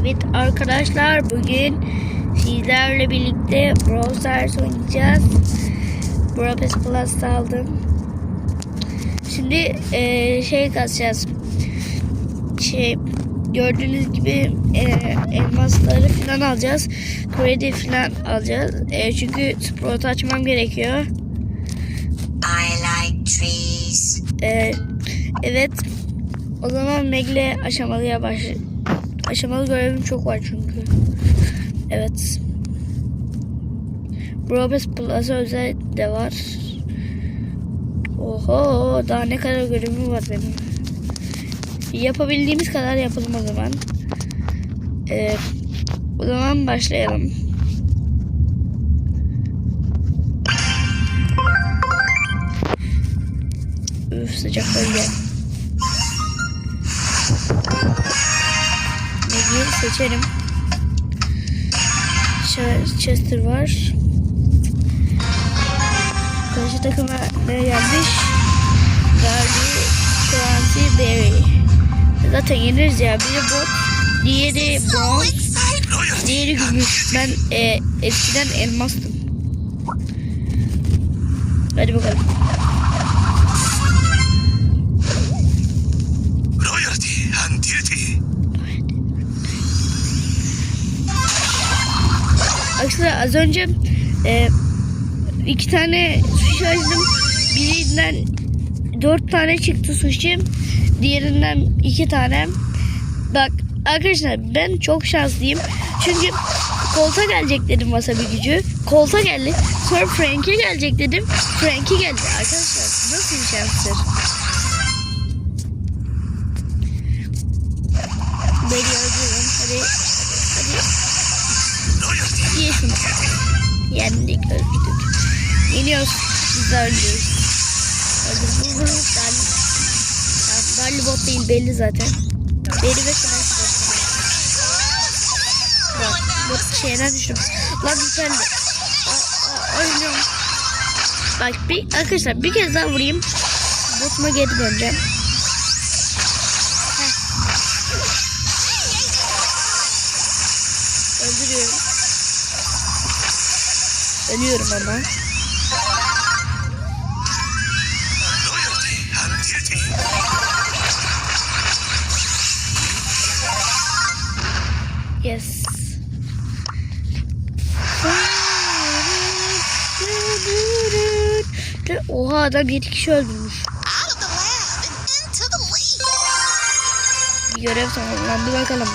Evet arkadaşlar bugün sizlerle birlikte Brawl Stars oynayacağız. Brawl Pass Plus aldım. Şimdi eee, şey kazacağız. Şey gördüğünüz gibi eee, elmasları falan alacağız. Kredi falan alacağız. Eee, çünkü Sprout açmam gerekiyor. I like trees. Eee, evet. O zaman Meg'le aşamalıya baş aşamalı görevim çok var çünkü. Evet. Robes Plus'a özel de var. Oho daha ne kadar görevim var benim. Yapabildiğimiz kadar yapalım o zaman. Ee, o zaman başlayalım. Üf sıcak bölge. Seçerim. Ch- Chester var. Karşı takıma ne gelmiş? Gardi, Clancy, Berry. Zaten yeniriz ya. Biri bot, diğeri bronz, diğeri gümüş. Ben e, eskiden elmastım. Hadi bakalım. Aslında az önce e, iki tane sushi açtım. Birinden dört tane çıktı sushi. Diğerinden iki tane. Bak arkadaşlar ben çok şanslıyım. Çünkü kolta gelecek dedim wasabi gücü. Kolta geldi. Sonra Frank'e gelecek dedim. Frank'e geldi. Arkadaşlar nasıl bir şanstır? Beni öldürün. Hadi. Yesin. Yendik öldük. Yeniyoruz. Biz de. Vur vur. Dali. Tamam. Dali bot değil belli zaten. Beri ve Smash bot. Bak. Bot şeyine düştüm. Lan. Aa, aa, Ölüyorum. Bak bir arkadaşlar bir kez daha vurayım. Botuma geri döneceğim. Öldürüyorum. Ölüyorum duty. Yes. Oha adam 7 kişi öldürmüş. Bir görev tamamlandı bakalım.